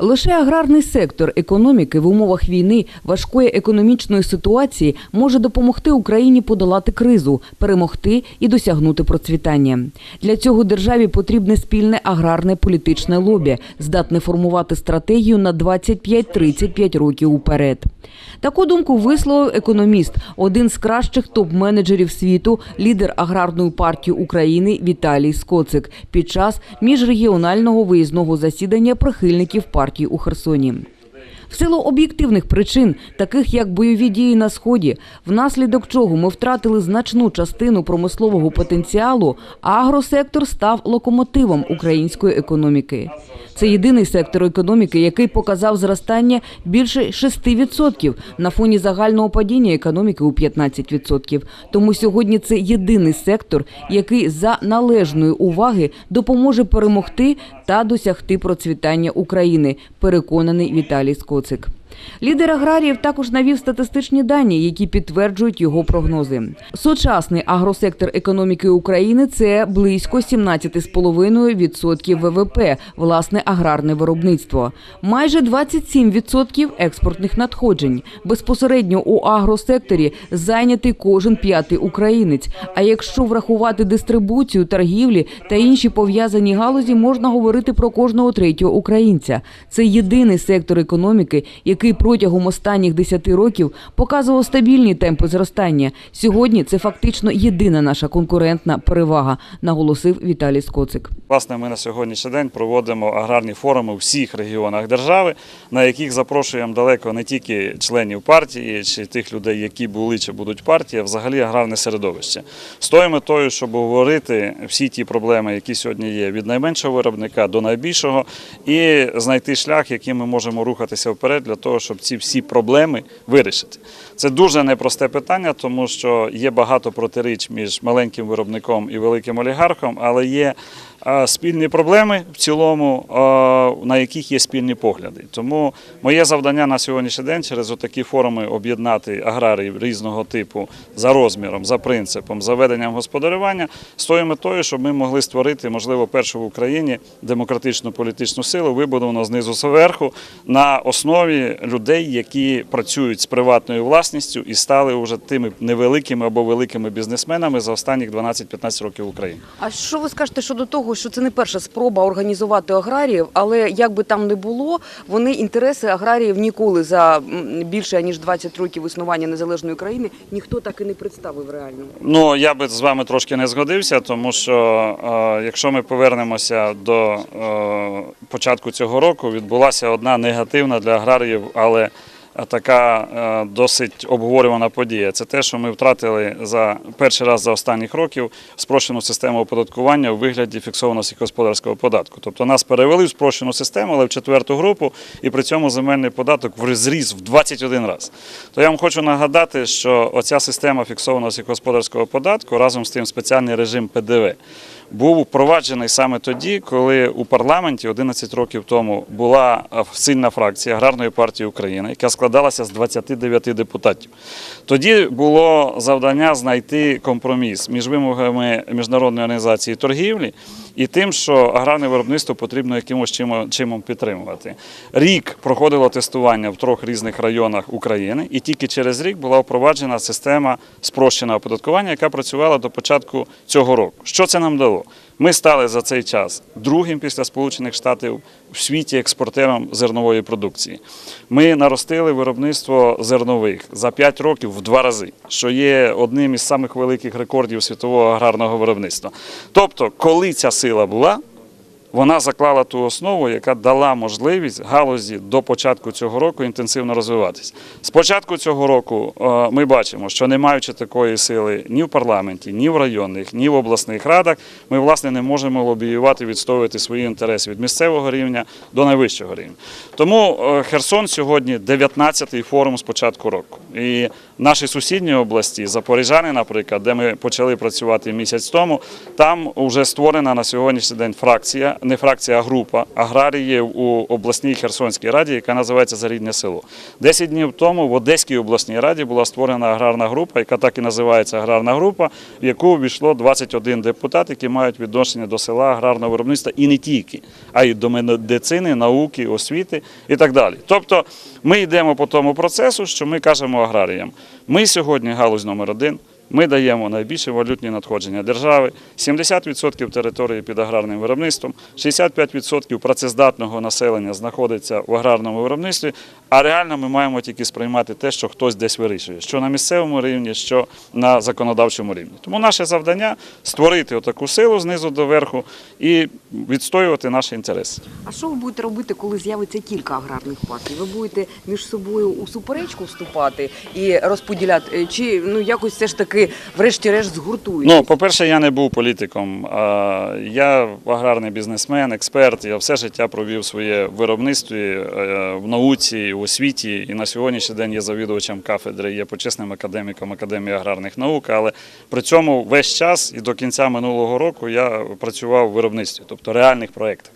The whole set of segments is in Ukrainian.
Лише аграрний сектор економіки в умовах війни важкої економічної ситуації може допомогти Україні подолати кризу, перемогти і досягнути процвітання. Для цього державі потрібне спільне аграрне політичне лобі, здатне формувати стратегію на 25-35 років уперед. Таку думку висловив економіст, один з кращих топ-менеджерів світу, лідер аграрної партії України Віталій Скоцик під час міжрегіонального виїзного засідання прихильників партії у Херсоні. В силу об'єктивних причин, таких як бойові дії на сході, внаслідок чого ми втратили значну частину промислового потенціалу, агросектор став локомотивом української економіки. Це єдиний сектор економіки, який показав зростання більше 6% на фоні загального падіння економіки у 15%. Тому сьогодні це єдиний сектор, який за належної уваги допоможе перемогти та досягти процвітання України. Переконаний Віталій Скоцик. Лідер аграріїв також навів статистичні дані, які підтверджують його прогнози. Сучасний агросектор економіки України це близько 17,5% ВВП, власне аграрне виробництво, майже 27% експортних надходжень. Безпосередньо у агросекторі зайнятий кожен п'ятий українець. А якщо врахувати дистрибуцію, торгівлі та інші пов'язані галузі, можна говорити про кожного третього українця. Це єдиний сектор економіки, який протягом останніх 10 років показував стабільні темпи зростання. Сьогодні це фактично єдина наша конкурентна перевага, наголосив Віталій Скоцик. Власне, ми на сьогоднішній день проводимо аграрні форуми у всіх регіонах держави, на яких запрошуємо далеко не тільки членів партії чи тих людей, які були чи будуть партії, а взагалі аграрне середовище. З тою щоб говорити всі ті проблеми, які сьогодні є, від найменшого виробника до найбільшого, і знайти шлях, яким ми можемо рухатися вперед для того, щоб ці всі проблеми вирішити. Це дуже непросте питання, тому що є багато протиріч між маленьким виробником і великим олігархом, але є спільні проблеми в цілому, на яких є спільні погляди. Тому моє завдання на сьогоднішній день через отакі форуми об'єднати аграріїв різного типу за розміром, за принципом, за веденням господарювання з тою метою, щоб ми могли створити, можливо, першу в Україні демократичну політичну силу, вибудовану знизу зверху на основі людей, які працюють з приватною власністю і стали вже тими невеликими або великими бізнесменами за останніх 12-15 років в Україні. А що ви скажете щодо того, що це не перша спроба організувати аграріїв, але як би там не було, вони інтереси аграріїв ніколи за більше ніж 20 років існування незалежної країни ніхто так і не представив реально. Ну я би з вами трошки не згодився, тому що е, якщо ми повернемося до е, початку цього року, відбулася одна негативна для аграріїв, але така е, досить обговорювана подія. Це те, що ми втратили за перший раз за останніх років спрощену систему оподаткування у вигляді фіксованого сільськогосподарського податку. Тобто нас перевели в спрощену систему, але в четверту групу, і при цьому земельний податок зріс в 21 раз. То я вам хочу нагадати, що оця система фіксованого сільськогосподарського податку разом з тим спеціальний режим ПДВ був впроваджений саме тоді, коли у парламенті 11 років тому була сильна фракція аграрної партії України, яка складалася з 29 депутатів. Тоді було завдання знайти компроміс між вимогами міжнародної організації торгівлі і тим, що аграрне виробництво потрібно якимось чим чимом підтримувати. Рік проходило тестування в трьох різних районах України, і тільки через рік була впроваджена система спрощеного оподаткування, яка працювала до початку цього року. Що це нам дало? Ми стали за цей час другим після Сполучених Штатів в світі експортером зернової продукції. Ми наростили виробництво зернових за 5 років в два рази, що є одним із самих великих рекордів світового аграрного виробництва. Тобто, коли ця сила була, вона заклала ту основу, яка дала можливість галузі до початку цього року інтенсивно розвиватися. З початку цього року е, ми бачимо, що не маючи такої сили ні в парламенті, ні в районних, ні в обласних радах, ми власне не можемо лобіювати, відстоювати свої інтереси від місцевого рівня до найвищого рівня. Тому е, Херсон сьогодні 19-й форум з початку року. І наші сусідні області, Запоріжани, наприклад, де ми почали працювати місяць тому, там вже створена на сьогоднішній день фракція не фракція, а група аграріїв у обласній Херсонській раді, яка називається Зарідне село. Десять днів тому в Одеській обласній раді була створена аграрна група, яка так і називається аграрна група, в яку ввійшло 21 депутат, які мають відношення до села аграрного виробництва і не тільки, а й до медицини, науки, освіти і так далі. Тобто ми йдемо по тому процесу, що ми кажемо аграріям. Ми сьогодні галузь номер один. Ми даємо найбільші валютні надходження держави, 70% території під аграрним виробництвом, 65% працездатного населення знаходиться в аграрному виробництві, а реально ми маємо тільки сприймати те, що хтось десь вирішує, що на місцевому рівні, що на законодавчому рівні. Тому наше завдання створити таку силу знизу до верху і відстоювати наші інтереси. А що ви будете робити, коли з'явиться кілька аграрних партій? Ви будете між собою у суперечку вступати і розподіляти, чи ну якось все ж таки, врешті-решт, згуртуєте? Ну, по-перше, я не був політиком. Я аграрний бізнесмен, експерт. Я все життя провів своє в виробництві, е, в науці, в освіті. І на сьогоднішній день є завідувачем кафедри, є почесним академіком Академії аграрних наук. Але при цьому весь час і до кінця минулого року я працював в виробництві, тобто реальних проєктах.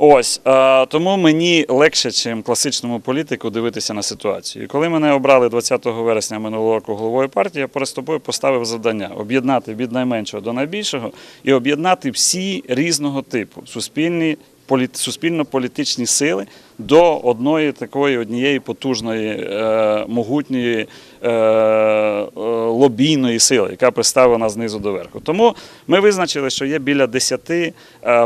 Ось е, тому мені легше, чим класичному політику, дивитися на ситуацію. Коли мене обрали 20 вересня минулого року головою партії, я перед тобою поставив завдання об'єднати від найменшого до найбільшого і об'єднати всі різного типу суспільні полі- суспільно-політичні сили до одної такої однієї потужної, е, могутньої лобійної сили, яка представлена знизу до верху. Тому ми визначили, що є біля 10 е,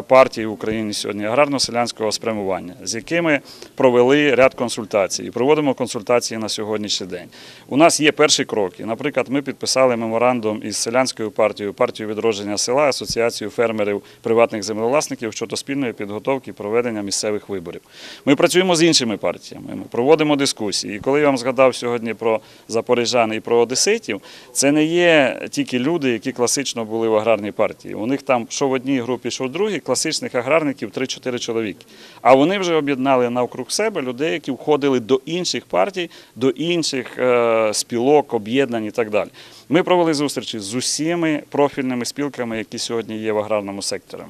партій в Україні сьогодні аграрно-селянського спрямування, з якими провели ряд консультацій. І проводимо консультації на сьогоднішній день. У нас є перші кроки. Наприклад, ми підписали меморандум із селянською партією, партією відродження села, асоціацією фермерів приватних землевласників щодо спільної підготовки і проведення місцевих виборів. Ми працюємо з іншими партіями, ми проводимо дискусії. І коли я вам згадав сьогодні про запоріжан і про одеситів, це не є тільки люди, які класично були в аграрній партії. У них там що в одній групі, що в другій, класичних аграрників 3-4 чоловіки. А вони вже об'єднали навкруг себе людей, які входили до інших партій, до інших е, спілок, об'єднань і так далі. Ми провели зустрічі з усіми профільними спілками, які сьогодні є в аграрному секторі,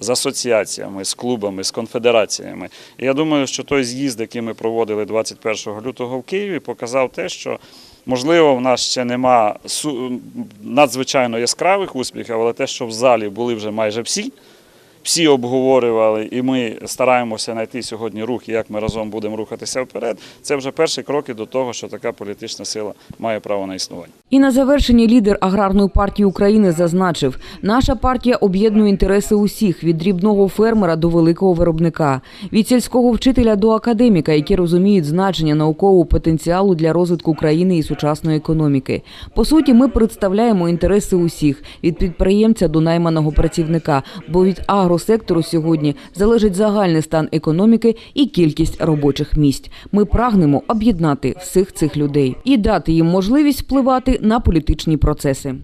з асоціаціями, з клубами, з конфедераціями. І я думаю, що той з'їзд, який ми проводили 21 лютого в Києві, показав те, що можливо в нас ще нема надзвичайно яскравих успіхів, але те, що в залі були вже майже всі. Всі обговорювали, і ми стараємося знайти сьогодні рух, як ми разом будемо рухатися вперед. Це вже перші кроки до того, що така політична сила має право на існування. І на завершення лідер аграрної партії України зазначив: наша партія об'єднує інтереси усіх від дрібного фермера до великого виробника, від сільського вчителя до академіка, які розуміють значення наукового потенціалу для розвитку країни і сучасної економіки. По суті, ми представляємо інтереси усіх від підприємця до найманого працівника, бо від агросектору сьогодні залежить загальний стан економіки і кількість робочих місць. Ми прагнемо об'єднати всіх цих людей і дати їм можливість впливати на політичні процеси.